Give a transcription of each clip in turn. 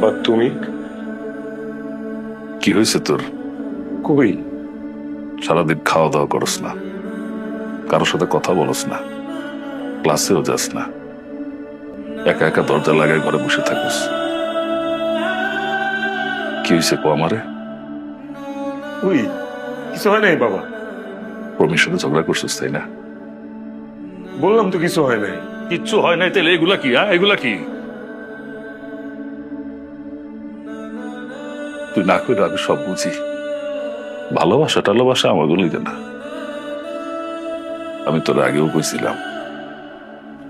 আব্বা তুমি? কি হয়েছে তোর? কই? সারাদিন খাওয়া দাওয়া করস না। কারোর সাথে কথা বলস না। ক্লাসেও যাস না। একা একা দরজা লাগায় ঘরে বসে থাকিস। কি হয়েছে কো আমারে? ওই কিছু হয় নাই বাবা? প্রমির সাথে ঝগড়া করছিস তাই না? বললাম তো কিছু হয় নাই। কিচ্ছু হয় নাই তাহলে এগুলা কি হ্যাঁ? এগুলা কি? তুই না করে আমি সব বুঝি। ভালোবাসা টালোবাসা আমার গুলিতে না। আমি তোর আগেও কইছিলাম,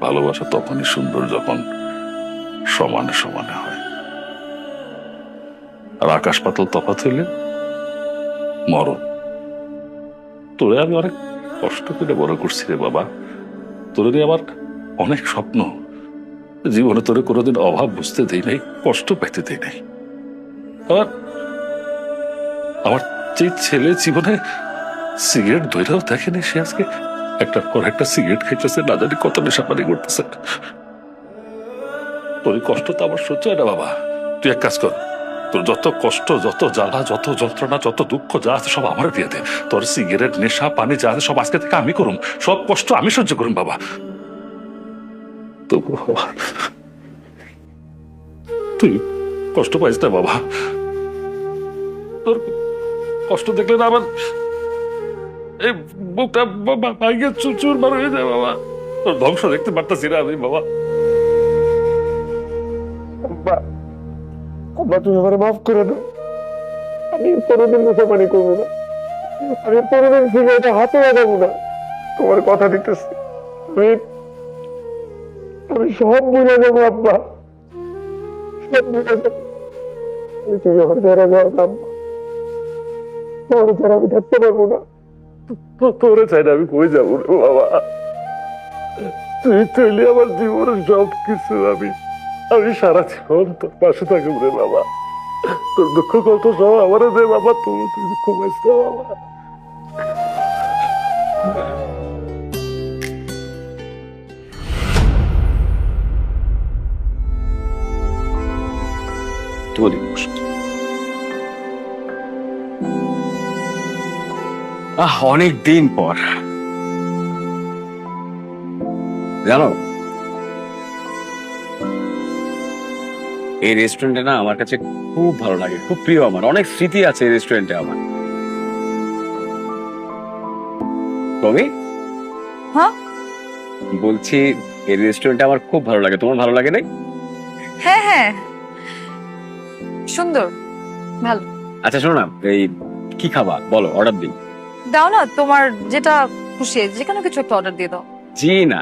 ভালোবাসা তখনই সুন্দর যখন সমানে সমানে হয়। আর আকাশ পাতল তফাৎ হইলে মরণ। তোরে আমি অনেক কষ্ট করে বড় করছি রে বাবা। তোরে আমার অনেক স্বপ্ন। জীবনে তোরে কোনোদিন অভাব বুঝতে দেই নাই, কষ্ট পেতে দেই নাই। আমার আমার যে ছেলে জীবনে সিগারেট ধরেও দেখেনি, সে আজকে একটা পর একটা সিগারেট খাইতেছে, না জানি কত নেশা পানি করতেছে। তোর কষ্ট তো আমার সহ্য হয় না, বাবা। তুই এক কাজ কর, তোর যত কষ্ট, যত জ্বালা, যত যন্ত্রণা, যত দুঃখ যা আছে সব আমার দিয়ে দে। তোর সিগারেট, নেশা, পানি যা আছে সব আজকে থেকে আমি করুম, সব কষ্ট আমি সহ্য করুম, বাবা। তবু তুই কষ্ট পাইস না, বাবা। তোর কষ্ট দেখলে না আমার এই বুকটা ভাইগে চুর চুর বার হয়ে যায় বাবা। তোর ধ্বংস দেখতে পারতাছি না আমি বাবা। আব্বা তুমি আমার মাফ করে দাও। আমি কোনোদিন পানি করব না। আমি কোনোদিন সিগারেটে হাতে লাগাবো না। তোমার কথা দিতেছি। আমি আমি সব ভুলে যাব, আব্বা। সব ভুলে যাব। তুমি আমার ধরা যাও আব্বা। তোমার ধরা আমি থাকতে পারব না। তোরে চাই আমি কই যাব রে বাবা? তুই তৈলি আমার জীবনের সব কিছু আমি আমি সারা জীবন তোর পাশে থাকব রে বাবা। তোর দুঃখ কষ্ট সব আমার দে বাবা তুমি তুই ঘুমাইস না বাবা। তোরই কষ্ট আহ অনেক দিন পর। জানো এই রেস্টুরেন্টে না আমার কাছে খুব ভালো লাগে খুব প্রিয় আমার অনেক স্মৃতি আছে এই রেস্টুরেন্টে আমার। কবি? হ্যাঁ? বলছি এই রেস্টুরেন্টে আমার খুব ভালো লাগে তোমার ভালো লাগে নাই? হ্যাঁ হ্যাঁ। সুন্দর ভালো। আচ্ছা শোনো না এই কি খাবা? বলো অর্ডার দিই। দাও না তোমার যেটা খুশি যেখানে কিছু একটা অর্ডার দিয়ে দাও। জি না।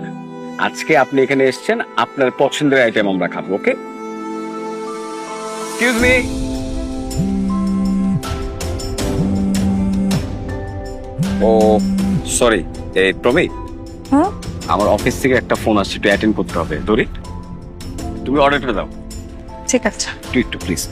আজকে আপনি এখানে এসেছেন আপনার পছন্দের আইটেম আমরা খাব ওকে এক্সকিউজ মি ও সরি এই প্রমি হ্যাঁ? আমার অফিস থেকে একটা ফোন আসছে একটু অ্যাটেন্ড করতে হবে। ধরি তুমি অর্ডারটা দাও। ঠিক আছে। একটু একটু প্লিজ